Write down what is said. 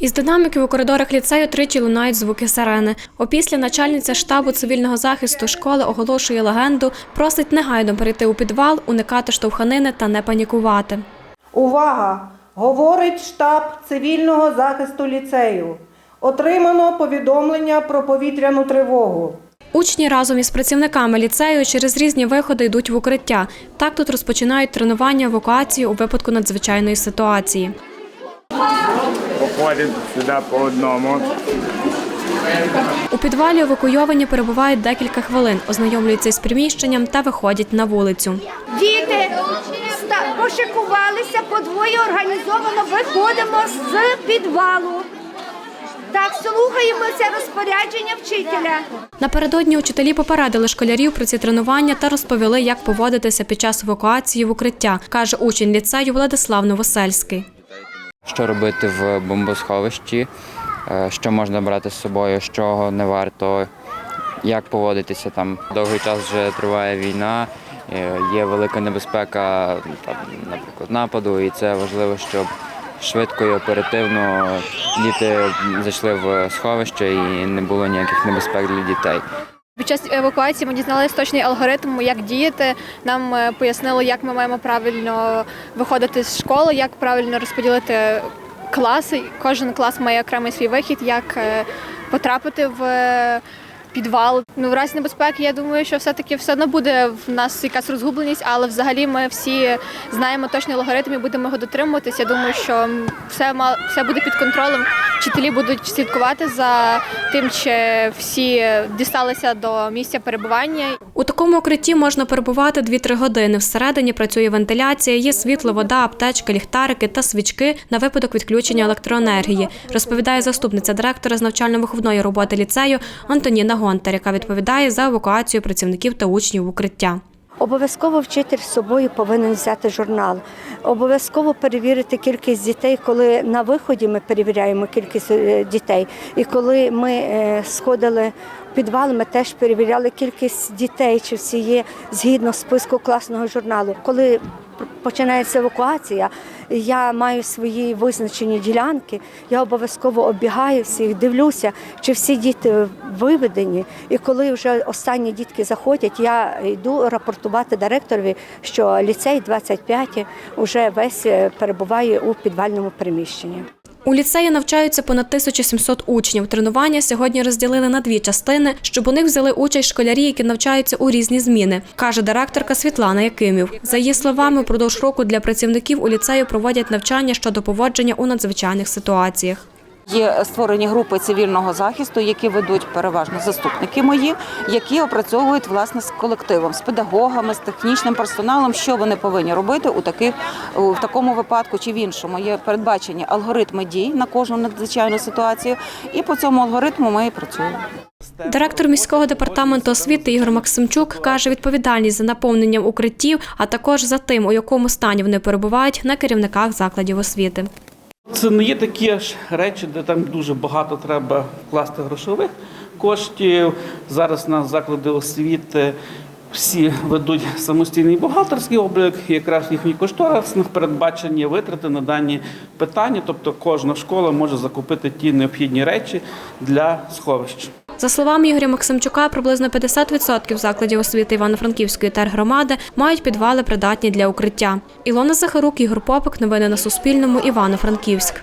Із динаміків у коридорах ліцею тричі лунають звуки сирени. Опісля начальниця штабу цивільного захисту школи оголошує легенду, просить негайно перейти у підвал, уникати штовханини та не панікувати. Увага! Говорить штаб цивільного захисту ліцею. Отримано повідомлення про повітряну тривогу. Учні разом із працівниками ліцею через різні виходи йдуть в укриття. Так тут розпочинають тренування евакуації у випадку надзвичайної ситуації. Походимо сюди по одному. У підвалі евакуйовані перебувають декілька хвилин, ознайомлюються із приміщенням та виходять на вулицю. Діти пошикувалися подвоє організовано. Виходимо з підвалу. Так, слухаємося розпорядження вчителя. Напередодні учителі попередили школярів про ці тренування та розповіли, як поводитися під час евакуації в укриття, каже учень ліцею Владислав Новосельський. Що робити в бомбосховищі, е, що можна брати з собою, що не варто, як поводитися там. Довгий час вже триває війна, е, є велика небезпека, там, наприклад, нападу, і це важливо, щоб швидко і оперативно діти зайшли в сховище і не було ніяких небезпек для дітей. Під час евакуації ми дізналися точний алгоритм, як діяти. Нам е, пояснили, як ми маємо правильно виходити з школи, як правильно розподілити класи. Кожен клас має окремий свій вихід, як е, потрапити в е, підвал. Ну, в разі небезпеки, я думаю, що все-таки все одно буде в нас якась розгубленість, але взагалі ми всі знаємо точний алгоритм і будемо його дотримуватись. Я думаю, що все все буде під контролем. Вчителі будуть слідкувати за тим, чи всі дісталися до місця перебування. У такому укритті можна перебувати 2-3 години. Всередині працює вентиляція, є світло, вода, аптечка, ліхтарики та свічки на випадок відключення електроенергії, розповідає заступниця директора з навчально-виховної роботи ліцею Антоніна Гонтар, яка відповідає за евакуацію працівників та учнів укриття. Обов'язково вчитель з собою повинен взяти журнал. Обов'язково перевірити кількість дітей, коли на виході ми перевіряємо кількість е, дітей. І коли ми е, сходили в підвал, ми теж перевіряли кількість дітей, чи всі є згідно списку класного журналу. Коли починається евакуація, я маю свої визначені ділянки, я обов'язково оббігаю всіх, дивлюся, чи всі діти виведені. І коли вже останні дітки заходять, я йду рапортувати директорові, що ліцей 25 вже весь е, перебуває у підвальному приміщенні. У ліцеї навчаються понад 1700 учнів. Тренування сьогодні розділили на дві частини, щоб у них взяли участь школярі, які навчаються у різні зміни, каже директорка Світлана Якимів. За її словами, впродовж року для працівників у ліцею проводять навчання щодо поводження у надзвичайних ситуаціях. Є створені групи цивільного захисту, які ведуть переважно заступники мої, які опрацьовують власне з колективом, з педагогами, з технічним персоналом, що вони повинні робити у таких у такому випадку чи в іншому. Є передбачені алгоритми дій на кожну надзвичайну ситуацію, і по цьому алгоритму ми і працюємо. Директор міського департаменту освіти Ігор Максимчук каже, відповідальність за наповненням укриттів, а також за тим, у якому стані вони перебувають на керівниках закладів освіти. Це не є такі ж речі, де там дуже багато треба вкласти грошових коштів. Зараз на заклади освіти всі ведуть самостійний бухгалтерський облік, якраз в їхніх кошторисних передбачені витрати на дані питання. Тобто кожна школа може закупити ті необхідні речі для сховища. За словами Ігоря Максимчука, приблизно 50% закладів освіти Івано-Франківської тергромади мають підвали придатні для укриття. Ілона Захарук, Ігор Попик. Новини на Суспільному. Івано-Франківськ.